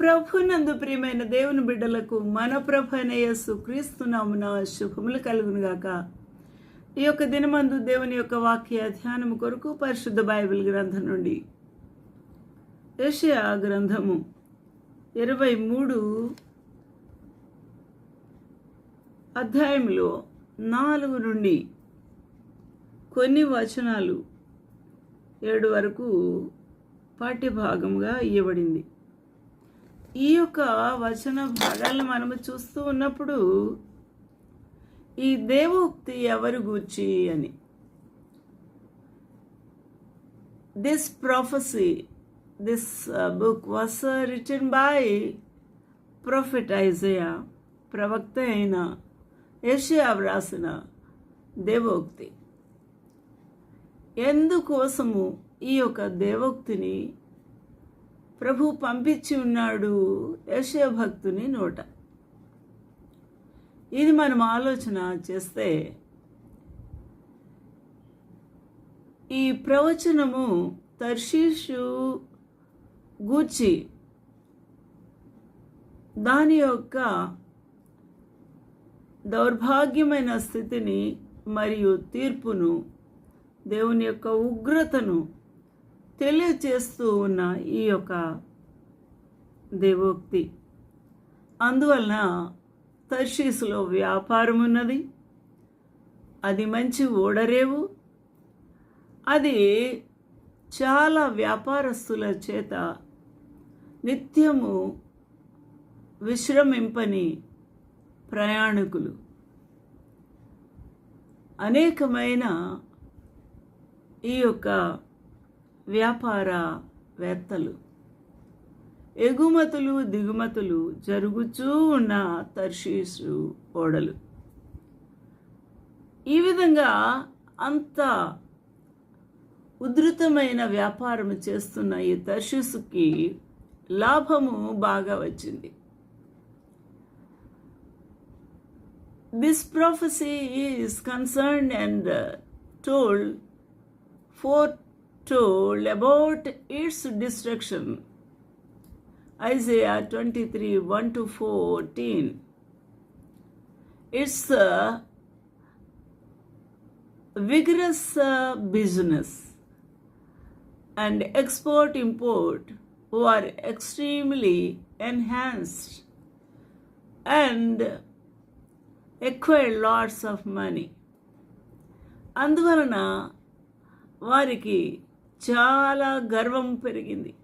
ప్రభునందు ప్రియమైన దేవుని బిడ్డలకు మన ప్రభు అయిన క్రీస్తునామున శుభములు కలుగును గాక ఈ యొక్క దినమందు దేవుని యొక్క వాక్య ధ్యానము కొరకు పరిశుద్ధ బైబిల్ గ్రంథం నుండి యషయా గ్రంథము ఇరవై మూడు అధ్యాయంలో నాలుగు నుండి కొన్ని వచనాలు ఏడు వరకు పాఠ్యభాగంగా ఇవ్వబడింది ఈ యొక్క వచన భాగాలను మనము చూస్తూ ఉన్నప్పుడు ఈ దేవోక్తి ఎవరు గూర్చి అని. This prophecy this book was written by prophet Isaiah ప్రవక్త అయిన ఏషియా వ్రాసిన దేవోక్తి. ఎందుకోసము ఈ యొక్క దేవోక్తిని ప్రభు పంపించి ఉన్నాడు యశో భక్తుని నోట. ఇది మనం ఆలోచన చేస్తే ఈ ప్రవచనము తర్షీషు గూర్చి దాని యొక్క దౌర్భాగ్యమైన స్థితిని మరియు తీర్పును దేవుని యొక్క ఉగ్రతను తెలియచేస్తూ ఉన్న ఈ యొక్క దేవోక్తి. అందువలన తర్షీసులో వ్యాపారం ఉన్నది. అది మంచి ఓడరేవు. అది చాలా వ్యాపారస్తుల చేత నిత్యము విశ్రమింపని ప్రయాణికులు. అనేకమైన ఈ యొక్క వ్యాపారవేత్తలు ఎగుమతులు దిగుమతులు జరుగుతూ ఉన్న తర్షీసు ఓడలు. ఈ విధంగా అంత ఉధృతమైన వ్యాపారం చేస్తున్న ఈ తర్షీసుకి లాభము బాగా వచ్చింది. This prophecy is concern and told for told about its destruction. Isaiah 23 1 to 14. It's a vigorous uh, business and export import who are extremely enhanced and acquire lots of money. అందువలన వారికి చాలా గర్వం పెరిగింది.